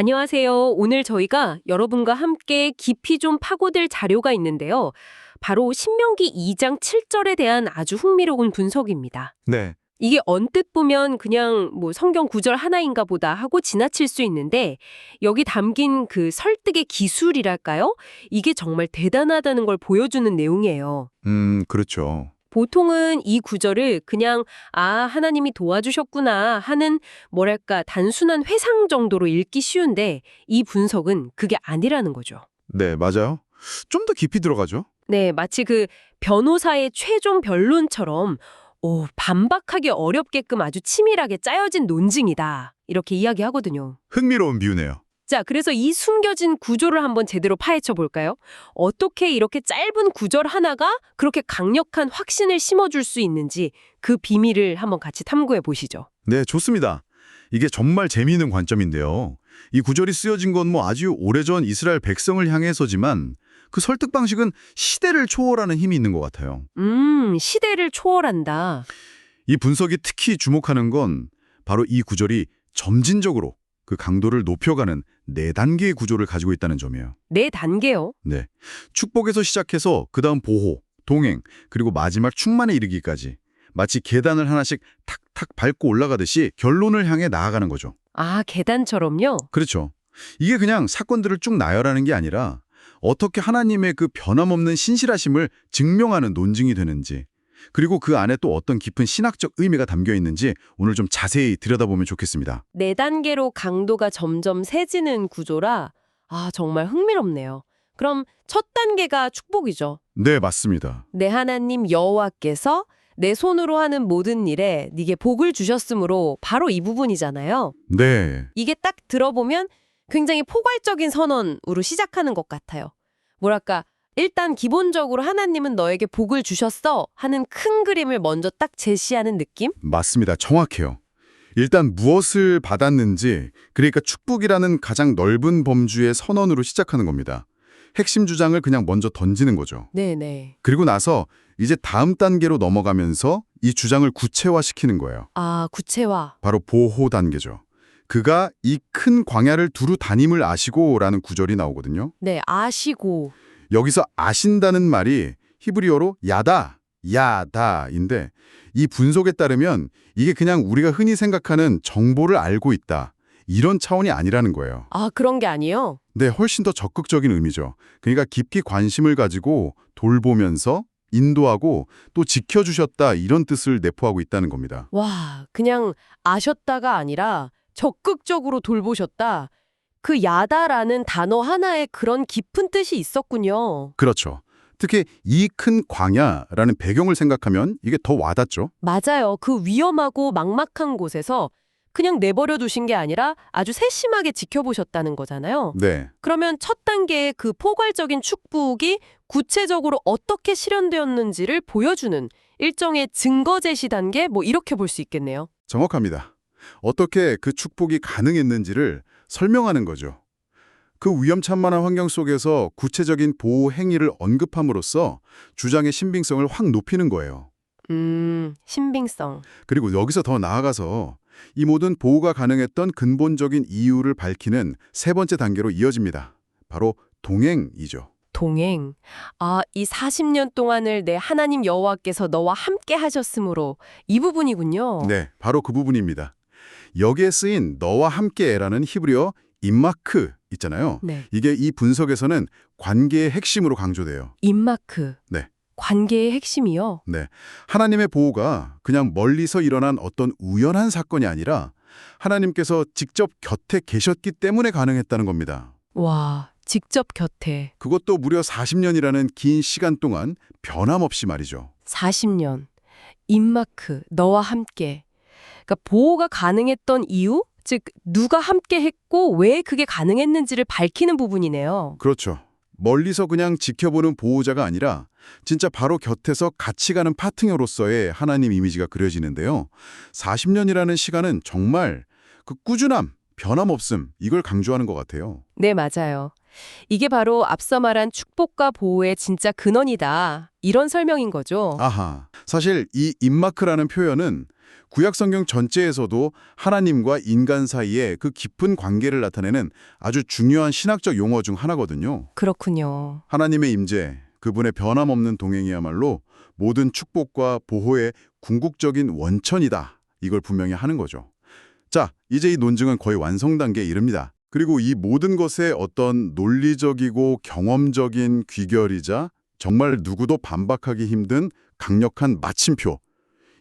안녕하세요. 오늘 저희가 여러분과 함께 깊이 좀 파고들 자료가 있는데요. 바로 신명기 2장 7절에 대한 아주 흥미로운 분석입니다. 네. 이게 언뜻 보면 그냥 뭐 성경 구절 하나인가 보다 하고 지나칠 수 있는데 여기 담긴 그 설득의 기술이랄까요? 이게 정말 대단하다는 걸 보여주는 내용이에요. 음, 그렇죠. 보통은 이 구절을 그냥 아 하나님이 도와주셨구나 하는 뭐랄까 단순한 회상 정도로 읽기 쉬운데 이 분석은 그게 아니라는 거죠. 네, 맞아요. 좀 더 깊이 들어가죠. 네, 마치 그 변호사의 최종 변론처럼 오 반박하기 어렵게끔 아주 치밀하게 짜여진 논증이다 이렇게 이야기하거든요. 흥미로운 비유네요. 자, 그래서 이 숨겨진 구조를 한번 제대로 파헤쳐 볼까요? 어떻게 이렇게 짧은 구절 하나가 그렇게 강력한 확신을 심어줄 수 있는지 그 비밀을 한번 같이 탐구해 보시죠. 네, 좋습니다. 이게 정말 재미있는 관점인데요. 이 구절이 쓰여진 건 뭐 아주 오래전 이스라엘 백성을 향해서지만 그 설득 방식은 시대를 초월하는 힘이 있는 것 같아요. 음, 시대를 초월한다. 이 분석이 특히 주목하는 건 바로 이 구절이 점진적으로 그 강도를 높여가는 네 단계의 구조를 가지고 있다는 점이에요. 네 단계요. 네. 축복에서 시작해서 그 다음 보호, 동행, 그리고 마지막 충만에 이르기까지 마치 계단을 하나씩 탁탁 밟고 올라가듯이 결론을 향해 나아가는 거죠. 아, 계단처럼요? 그렇죠. 이게 그냥 사건들을 쭉 나열하는 게 아니라 어떻게 하나님의 그 변함없는 신실하심을 증명하는 논증이 되는지 그리고 그 안에 또 어떤 깊은 신학적 의미가 담겨 있는지 오늘 좀 자세히 들여다보면 좋겠습니다. 네 단계로 강도가 점점 세지는 구조라 아, 정말 흥미롭네요. 그럼 첫 단계가 축복이죠. 네, 맞습니다. 내 하나님 여호와께서 내 손으로 하는 모든 일에 네게 복을 주셨으므로 바로 이 부분이잖아요. 네. 이게 딱 들어보면 굉장히 포괄적인 선언으로 시작하는 것 같아요. 뭐랄까 일단 기본적으로 하나님은 너에게 복을 주셨어 하는 큰 그림을 먼저 딱 제시하는 느낌? 맞습니다. 정확해요. 일단 무엇을 받았는지, 그러니까 축복이라는 가장 넓은 범주의 선언으로 시작하는 겁니다. 핵심 주장을 그냥 먼저 던지는 거죠. 네네. 그리고 나서 이제 다음 단계로 넘어가면서 이 주장을 구체화시키는 거예요. 아 구체화. 바로 보호 단계죠. 그가 이 큰 광야를 두루 다님을 아시고라는 구절이 나오거든요. 네 아시고. 여기서 아신다는 말이 히브리어로 야다, 야다인데 이 분석에 따르면 이게 그냥 우리가 흔히 생각하는 정보를 알고 있다. 이런 차원이 아니라는 거예요. 아 그런 게 아니에요. 네, 훨씬 더 적극적인 의미죠. 그러니까 깊이 관심을 가지고 돌보면서 인도하고 또 지켜주셨다 이런 뜻을 내포하고 있다는 겁니다. 와, 그냥 아셨다가 아니라 적극적으로 돌보셨다. 그 야다라는 단어 하나에 그런 깊은 뜻이 있었군요. 그렇죠. 특히 이 큰 광야라는 배경을 생각하면 이게 더 와닿죠. 맞아요. 그 위험하고 막막한 곳에서 그냥 내버려 두신 게 아니라 아주 세심하게 지켜보셨다는 거잖아요. 네. 그러면 첫 단계의 그 포괄적인 축복이 구체적으로 어떻게 실현되었는지를 보여주는 일종의 증거 제시 단계 뭐 이렇게 볼 수 있겠네요. 정확합니다. 어떻게 그 축복이 가능했는지를 설명하는 거죠. 그 위험천만한 환경 속에서 구체적인 보호 행위를 언급함으로써 주장의 신빙성을 확 높이는 거예요. 음, 신빙성. 그리고 여기서 더 나아가서 이 모든 보호가 가능했던 근본적인 이유를 밝히는 세 번째 단계로 이어집니다. 바로 동행이죠. 동행. 아, 이 40년 동안을 내 하나님 여호와께서 너와 함께 하셨으므로 이 부분이군요. 네, 바로 그 부분입니다. 여기에 쓰인 너와 함께라는 히브리어 임마크 있잖아요. 네. 이게 이 분석에서는 관계의 핵심으로 강조돼요. 임마크. 네. 관계의 핵심이요. 네. 하나님의 보호가 그냥 멀리서 일어난 어떤 우연한 사건이 아니라 하나님께서 직접 곁에 계셨기 때문에 가능했다는 겁니다. 와, 직접 곁에 그것도 무려 40년이라는 긴 시간 동안 변함없이 말이죠. 40년. 임마크, 너와 함께. 그러니까 보호가 가능했던 이유? 즉 누가 함께 했고 왜 그게 가능했는지를 밝히는 부분이네요. 그렇죠. 멀리서 그냥 지켜보는 보호자가 아니라 진짜 바로 곁에서 같이 가는 파트너로서의 하나님 이미지가 그려지는데요. 40년이라는 시간은 정말 그 꾸준함, 변함없음 이걸 강조하는 것 같아요. 네, 맞아요. 이게 바로 앞서 말한 축복과 보호의 진짜 근원이다. 이런 설명인 거죠. 아하. 사실 이 임마크라는 표현은 구약 성경 전체에서도 하나님과 인간 사이의 그 깊은 관계를 나타내는 아주 중요한 신학적 용어 중 하나거든요. 그렇군요. 하나님의 임재, 그분의 변함없는 동행이야말로 모든 축복과 보호의 궁극적인 원천이다. 이걸 분명히 하는 거죠. 자, 이제 이 논증은 거의 완성 단계에 이릅니다. 그리고 이 모든 것의 어떤 논리적이고 경험적인 귀결이자 정말 누구도 반박하기 힘든 강력한 마침표.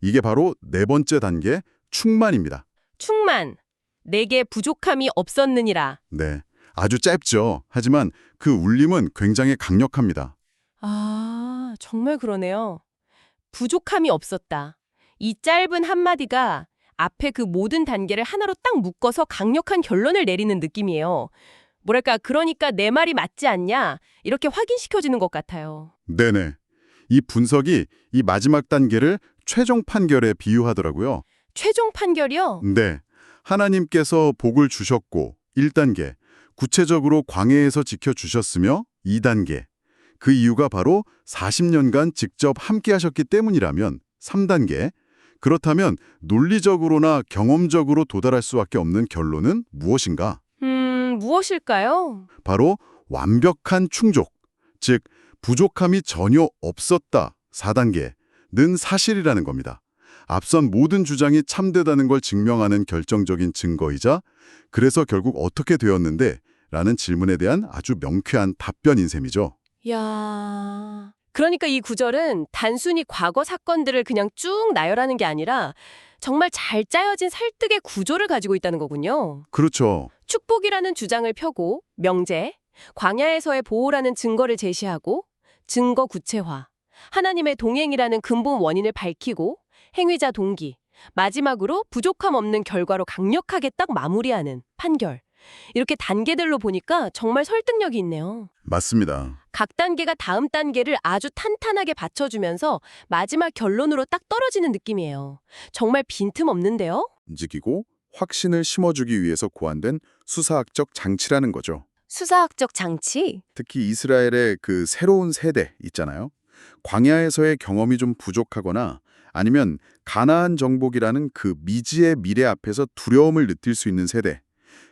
이게 바로 네 번째 단계 충만입니다. 충만. 내게 부족함이 없었느니라. 네. 아주 짧죠. 하지만 그 울림은 굉장히 강력합니다. 아, 정말 그러네요. 부족함이 없었다. 이 짧은 한마디가 앞에 그 모든 단계를 하나로 딱 묶어서 강력한 결론을 내리는 느낌이에요. 뭐랄까, 그러니까 내 말이 맞지 않냐? 이렇게 확인시켜지는 것 같아요. 네네. 이 분석이 이 마지막 단계를 최종 판결에 비유하더라고요. 최종 판결이요? 네. 하나님께서 복을 주셨고 1단계, 구체적으로 광해에서 지켜주셨으며 2단계, 그 이유가 바로 40년간 직접 함께 하셨기 때문이라면 3단계, 그렇다면 논리적으로나 경험적으로 도달할 수밖에 없는 결론은 무엇인가? 음, 무엇일까요? 바로 완벽한 충족, 즉 부족함이 전혀 없었다 4단계 는 사실이라는 겁니다. 앞선 모든 주장이 참되다는 걸 증명하는 결정적인 증거이자 그래서 결국 어떻게 되었는데? 라는 질문에 대한 아주 명쾌한 답변인 셈이죠. 야. 그러니까 이 구절은 단순히 과거 사건들을 그냥 쭉 나열하는 게 아니라 정말 잘 짜여진 설득의 구조를 가지고 있다는 거군요. 그렇죠. 축복이라는 주장을 펴고 명제, 광야에서의 보호라는 증거를 제시하고 증거 구체화, 하나님의 동행이라는 근본 원인을 밝히고 행위자 동기, 마지막으로 부족함 없는 결과로 강력하게 딱 마무리하는 판결. 이렇게 단계들로 보니까 정말 설득력이 있네요. 맞습니다. 각 단계가 다음 단계를 아주 탄탄하게 받쳐주면서 마지막 결론으로 딱 떨어지는 느낌이에요. 정말 빈틈없는데요? 움직이고 확신을 심어주기 위해서 고안된 수사학적 장치라는 거죠. 수사학적 장치? 특히 이스라엘의 그 새로운 세대 있잖아요. 광야에서의 경험이 좀 부족하거나 아니면 가나안 정복이라는 그 미지의 미래 앞에서 두려움을 느낄 수 있는 세대.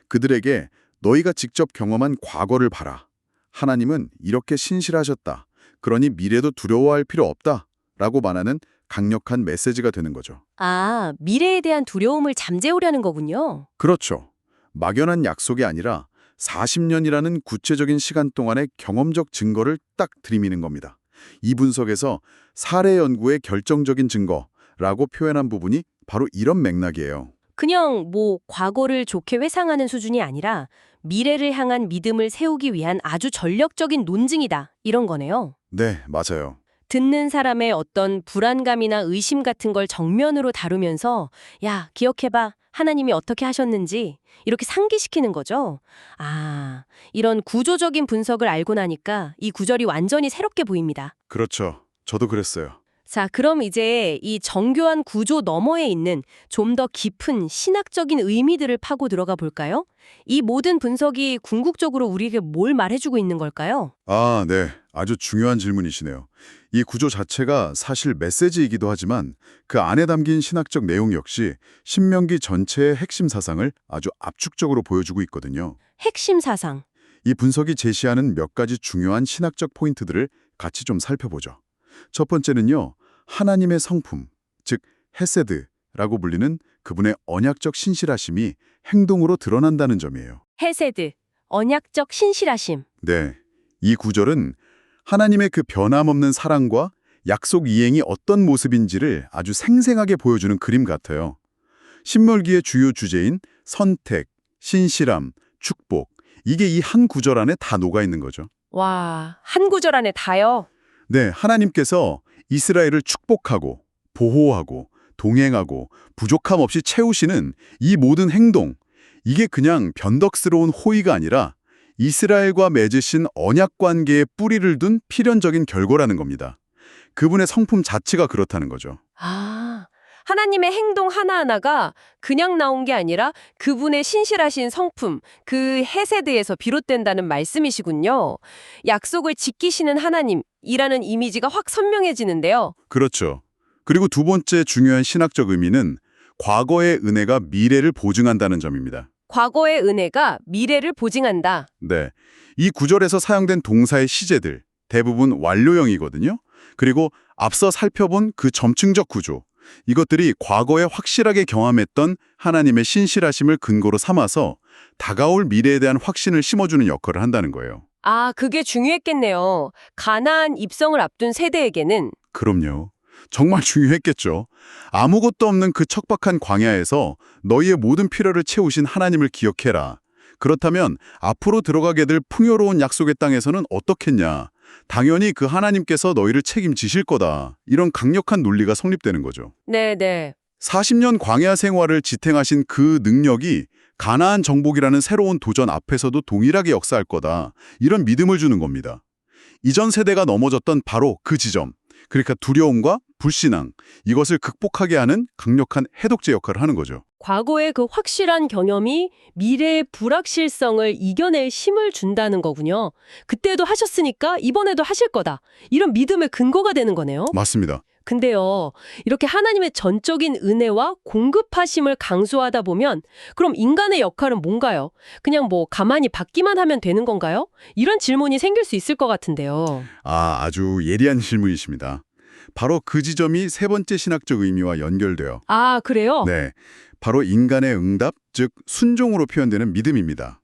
그들에게 너희가 직접 경험한 과거를 봐라. 하나님은 이렇게 신실하셨다. 그러니 미래도 두려워할 필요 없다. 라고 말하는 강력한 메시지가 되는 거죠. 아, 미래에 대한 두려움을 잠재우려는 거군요. 그렇죠. 막연한 약속이 아니라 40년이라는 구체적인 시간 동안의 경험적 증거를 딱 들이미는 겁니다. 이 분석에서 사례 연구의 결정적인 증거라고 표현한 부분이 바로 이런 맥락이에요. 그냥 뭐 과거를 좋게 회상하는 수준이 아니라 미래를 향한 믿음을 세우기 위한 아주 전력적인 논증이다. 이런 거네요. 네, 맞아요. 듣는 사람의 어떤 불안감이나 의심 같은 걸 정면으로 다루면서 야, 기억해봐. 하나님이 어떻게 하셨는지 이렇게 상기시키는 거죠. 아, 이런 구조적인 분석을 알고 나니까 이 구절이 완전히 새롭게 보입니다. 그렇죠. 저도 그랬어요. 자, 그럼 이제 이 정교한 구조 너머에 있는 좀 더 깊은 신학적인 의미들을 파고 들어가 볼까요? 이 모든 분석이 궁극적으로 우리에게 뭘 말해주고 있는 걸까요? 아, 네. 아주 중요한 질문이시네요. 이 구조 자체가 사실 메시지이기도 하지만 그 안에 담긴 신학적 내용 역시 신명기 전체의 핵심 사상을 아주 압축적으로 보여주고 있거든요. 핵심 사상. 이 분석이 제시하는 몇 가지 중요한 신학적 포인트들을 같이 좀 살펴보죠. 첫 번째는요. 하나님의 성품, 즉 헤세드라고 불리는 그분의 언약적 신실하심이 행동으로 드러난다는 점이에요. 헤세드. 언약적 신실하심. 네. 이 구절은 하나님의 그 변함없는 사랑과 약속 이행이 어떤 모습인지를 아주 생생하게 보여주는 그림 같아요. 신물기의 주요 주제인 선택, 신실함, 축복, 이게 이 한 구절 안에 다 녹아 있는 거죠. 와, 한 구절 안에 다요. 네, 하나님께서 이스라엘을 축복하고 보호하고 동행하고 부족함 없이 채우시는 이 모든 행동, 이게 그냥 변덕스러운 호의가 아니라 이스라엘과 맺으신 언약 관계에 뿌리를 둔 필연적인 결과라는 겁니다. 그분의 성품 자체가 그렇다는 거죠. 아, 하나님의 행동 하나하나가 그냥 나온 게 아니라 그분의 신실하신 성품, 그 헤세드에서 비롯된다는 말씀이시군요. 약속을 지키시는 하나님이라는 이미지가 확 선명해지는데요. 그렇죠. 그리고 두 번째 중요한 신학적 의미는 과거의 은혜가 미래를 보증한다는 점입니다. 과거의 은혜가 미래를 보증한다. 네. 이 구절에서 사용된 동사의 시제들 대부분 완료형이거든요. 그리고 앞서 살펴본 그 점층적 구조 이것들이 과거에 확실하게 경험했던 하나님의 신실하심을 근거로 삼아서 다가올 미래에 대한 확신을 심어주는 역할을 한다는 거예요. 아, 그게 중요했겠네요. 가나안 입성을 앞둔 세대에게는 그럼요. 정말 중요했겠죠. 아무것도 없는 그 척박한 광야에서 너희의 모든 필요를 채우신 하나님을 기억해라. 그렇다면 앞으로 들어가게 될 풍요로운 약속의 땅에서는 어떻겠냐. 당연히 그 하나님께서 너희를 책임지실 거다. 이런 강력한 논리가 성립되는 거죠. 네, 네. 40년 광야 생활을 지탱하신 그 능력이 가나안 정복이라는 새로운 도전 앞에서도 동일하게 역사할 거다. 이런 믿음을 주는 겁니다. 이전 세대가 넘어졌던 바로 그 지점. 그러니까 두려움과 불신앙, 이것을 극복하게 하는 강력한 해독제 역할을 하는 거죠. 과거의 그 확실한 경험이 미래의 불확실성을 이겨낼 힘을 준다는 거군요. 그때도 하셨으니까 이번에도 하실 거다. 이런 믿음의 근거가 되는 거네요. 맞습니다. 근데요, 이렇게 하나님의 전적인 은혜와 공급하심을 강조하다 보면 그럼 인간의 역할은 뭔가요? 그냥 뭐 가만히 받기만 하면 되는 건가요? 이런 질문이 생길 수 있을 것 같은데요. 아, 아주 예리한 질문이십니다. 바로 그 지점이 세 번째 신학적 의미와 연결돼요. 아, 그래요? 네, 바로 인간의 응답, 즉 순종으로 표현되는 믿음입니다.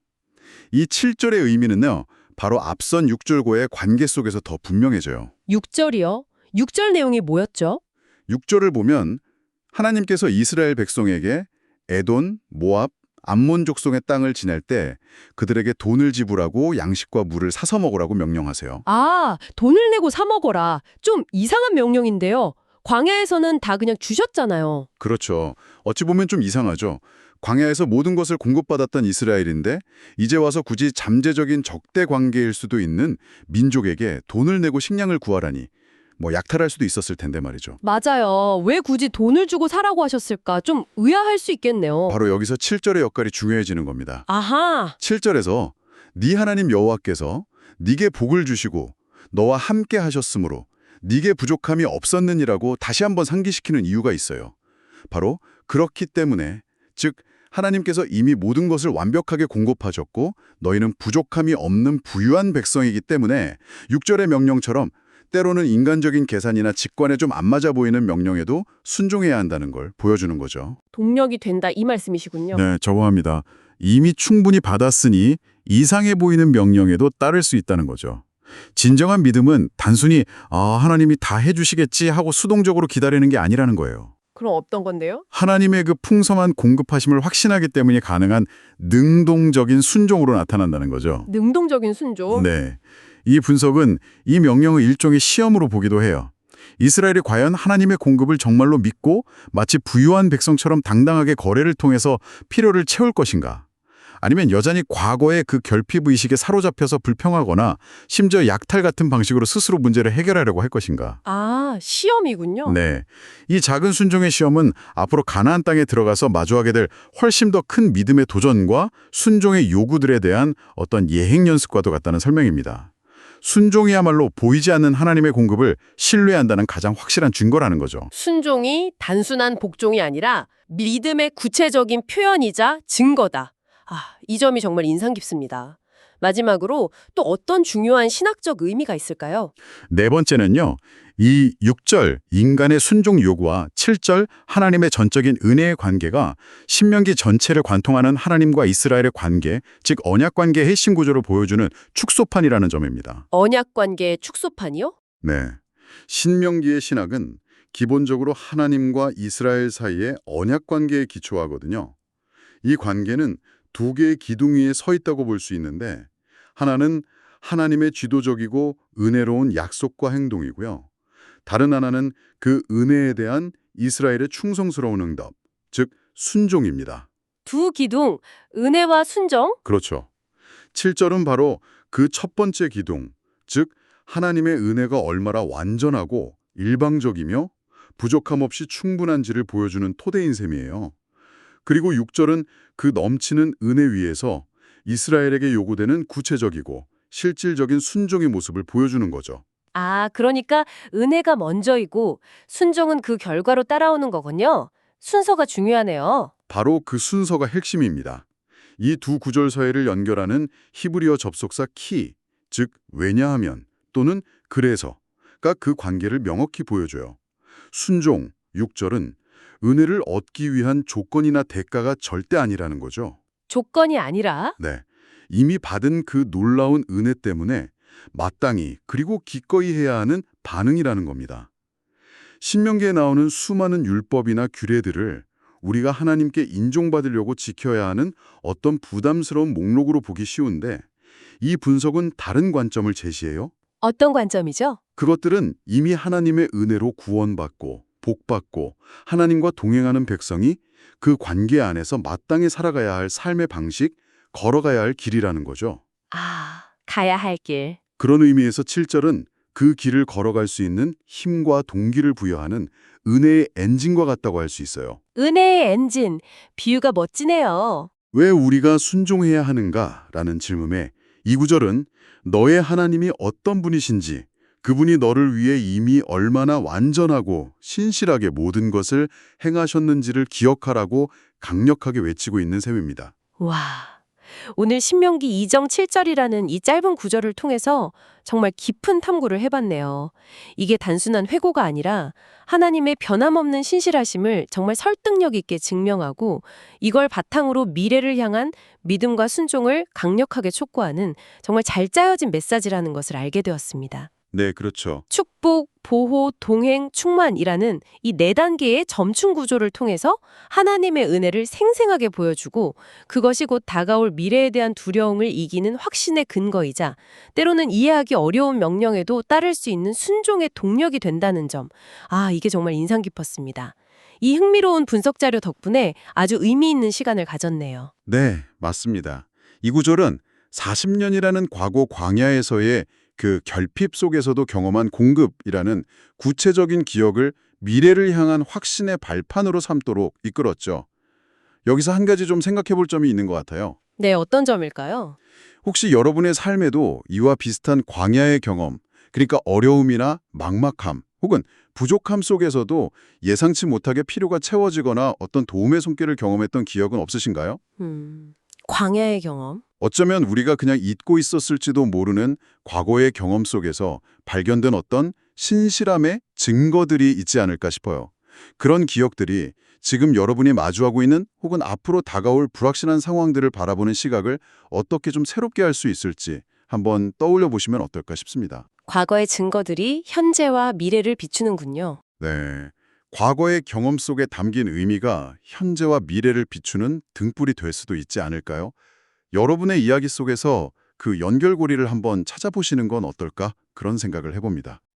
이 7절의 의미는요, 바로 앞선 6절과의 관계 속에서 더 분명해져요. 6절이요? 6절 내용이 뭐였죠? 6절을 보면 하나님께서 이스라엘 백성에게 에돈, 모압, 암몬 족속의 땅을 지낼 때 그들에게 돈을 지불하고 양식과 물을 사서 먹으라고 명령하세요. 아, 돈을 내고 사 먹어라. 좀 이상한 명령인데요. 광야에서는 다 그냥 주셨잖아요. 그렇죠. 어찌 보면 좀 이상하죠. 광야에서 모든 것을 공급받았던 이스라엘인데 이제 와서 굳이 잠재적인 적대 관계일 수도 있는 민족에게 돈을 내고 식량을 구하라니 뭐 약탈할 수도 있었을 텐데 말이죠. 맞아요. 왜 굳이 돈을 주고 사라고 하셨을까? 좀 의아할 수 있겠네요. 바로 여기서 7절의 역할이 중요해지는 겁니다. 아하. 7절에서 네 하나님 여호와께서 네게 복을 주시고 너와 함께 하셨으므로 네게 부족함이 없었느니라고 다시 한번 상기시키는 이유가 있어요. 바로 그렇기 때문에 즉 하나님께서 이미 모든 것을 완벽하게 공급하셨고 너희는 부족함이 없는 부유한 백성이기 때문에 6절의 명령처럼 때로는 인간적인 계산이나 직관에 좀 안 맞아 보이는 명령에도 순종해야 한다는 걸 보여주는 거죠. 동력이 된다 이 말씀이시군요. 네, 저거합니다. 이미 충분히 받았으니 이상해 보이는 명령에도 따를 수 있다는 거죠. 진정한 믿음은 단순히 아, 하나님이 다 해주시겠지 하고 수동적으로 기다리는 게 아니라는 거예요. 그럼 어떤 건데요? 하나님의 그 풍성한 공급하심을 확신하기 때문에 가능한 능동적인 순종으로 나타난다는 거죠. 능동적인 순종. 네. 이 분석은 이 명령을 일종의 시험으로 보기도 해요. 이스라엘이 과연 하나님의 공급을 정말로 믿고 마치 부유한 백성처럼 당당하게 거래를 통해서 필요를 채울 것인가? 아니면 여전히 과거의 그 결핍의식에 사로잡혀서 불평하거나 심지어 약탈 같은 방식으로 스스로 문제를 해결하려고 할 것인가? 아, 시험이군요. 네. 이 작은 순종의 시험은 앞으로 가나안 땅에 들어가서 마주하게 될 훨씬 더 큰 믿음의 도전과 순종의 요구들에 대한 어떤 예행 연습과도 같다는 설명입니다. 순종이야말로 보이지 않는 하나님의 공급을 신뢰한다는 가장 확실한 증거라는 거죠. 순종이 단순한 복종이 아니라 믿음의 구체적인 표현이자 증거다. 아, 이 점이 정말 인상 깊습니다. 마지막으로 또 어떤 중요한 신학적 의미가 있을까요? 네 번째는요. 이 6절 인간의 순종 요구와 7절 하나님의 전적인 은혜의 관계가 신명기 전체를 관통하는 하나님과 이스라엘의 관계, 즉 언약 관계의 핵심 구조를 보여주는 축소판이라는 점입니다. 언약 관계의 축소판이요? 네. 신명기의 신학은 기본적으로 하나님과 이스라엘 사이의 언약 관계에 기초하거든요. 이 관계는 두 개의 기둥 위에 서 있다고 볼 수 있는데 하나는 하나님의 지도적이고 은혜로운 약속과 행동이고요. 다른 하나는 그 은혜에 대한 이스라엘의 충성스러운 응답, 즉 순종입니다. 두 기둥, 은혜와 순정? 그렇죠. 7절은 바로 그 첫 번째 기둥, 즉 하나님의 은혜가 얼마나 완전하고 일방적이며 부족함 없이 충분한지를 보여주는 토대인 셈이에요. 그리고 6절은 그 넘치는 은혜 위에서 이스라엘에게 요구되는 구체적이고 실질적인 순종의 모습을 보여주는 거죠. 아, 그러니까 은혜가 먼저이고 순종은 그 결과로 따라오는 거군요. 순서가 중요하네요. 바로 그 순서가 핵심입니다. 이 두 구절 서예를 연결하는 히브리어 접속사 키, 즉 왜냐하면 또는 그래서가 그 관계를 명확히 보여줘요. 순종, 6절은 은혜를 얻기 위한 조건이나 대가가 절대 아니라는 거죠. 조건이 아니라 네. 이미 받은 그 놀라운 은혜 때문에 마땅히 그리고 기꺼이 해야 하는 반응이라는 겁니다. 신명기에 나오는 수많은 율법이나 규례들을 우리가 하나님께 인종받으려고 지켜야 하는 어떤 부담스러운 목록으로 보기 쉬운데 이 분석은 다른 관점을 제시해요. 어떤 관점이죠? 그것들은 이미 하나님의 은혜로 구원받고 복받고 하나님과 동행하는 백성이 그 관계 안에서 마땅히 살아가야 할 삶의 방식, 걸어가야 할 길이라는 거죠. 아, 가야 할 길. 그런 의미에서 7절은 그 길을 걸어갈 수 있는 힘과 동기를 부여하는 은혜의 엔진과 같다고 할 수 있어요. 은혜의 엔진. 비유가 멋지네요. 왜 우리가 순종해야 하는가 라는 질문에 이 구절은 너의 하나님이 어떤 분이신지 그분이 너를 위해 이미 얼마나 완전하고 신실하게 모든 것을 행하셨는지를 기억하라고 강력하게 외치고 있는 셈입니다. 와. 오늘 신명기 2정 7절이라는 이 짧은 구절을 통해서 정말 깊은 탐구를 해봤네요. 이게 단순한 회고가 아니라 하나님의 변함없는 신실하심을 정말 설득력 있게 증명하고 이걸 바탕으로 미래를 향한 믿음과 순종을 강력하게 촉구하는 정말 잘 짜여진 메시지라는 것을 알게 되었습니다. 네, 그렇죠. 축복, 보호, 동행, 충만이라는 이 네 단계의 점층 구조를 통해서 하나님의 은혜를 생생하게 보여주고 그것이 곧 다가올 미래에 대한 두려움을 이기는 확신의 근거이자 때로는 이해하기 어려운 명령에도 따를 수 있는 순종의 동력이 된다는 점. 아, 이게 정말 인상 깊었습니다. 이 흥미로운 분석 자료 덕분에 아주 의미 있는 시간을 가졌네요. 네, 맞습니다. 이 구절은 40년이라는 과거 광야에서의 그 결핍 속에서도 경험한 공급이라는 구체적인 기억을 미래를 향한 확신의 발판으로 삼도록 이끌었죠. 여기서 한 가지 좀 생각해 볼 점이 있는 것 같아요. 네, 어떤 점일까요? 혹시 여러분의 삶에도 이와 비슷한 광야의 경험, 그러니까 어려움이나 막막함 혹은 부족함 속에서도 예상치 못하게 필요가 채워지거나 어떤 도움의 손길을 경험했던 기억은 없으신가요? 음, 광야의 경험. 어쩌면 우리가 그냥 잊고 있었을지도 모르는 과거의 경험 속에서 발견된 어떤 신실함의 증거들이 있지 않을까 싶어요. 그런 기억들이 지금 여러분이 마주하고 있는 혹은 앞으로 다가올 불확실한 상황들을 바라보는 시각을 어떻게 좀 새롭게 할 수 있을지 한번 떠올려 보시면 어떨까 싶습니다. 과거의 증거들이 현재와 미래를 비추는군요. 네. 과거의 경험 속에 담긴 의미가 현재와 미래를 비추는 등불이 될 수도 있지 않을까요? 여러분의 이야기 속에서 그 연결고리를 한번 찾아보시는 건 어떨까? 그런 생각을 해봅니다.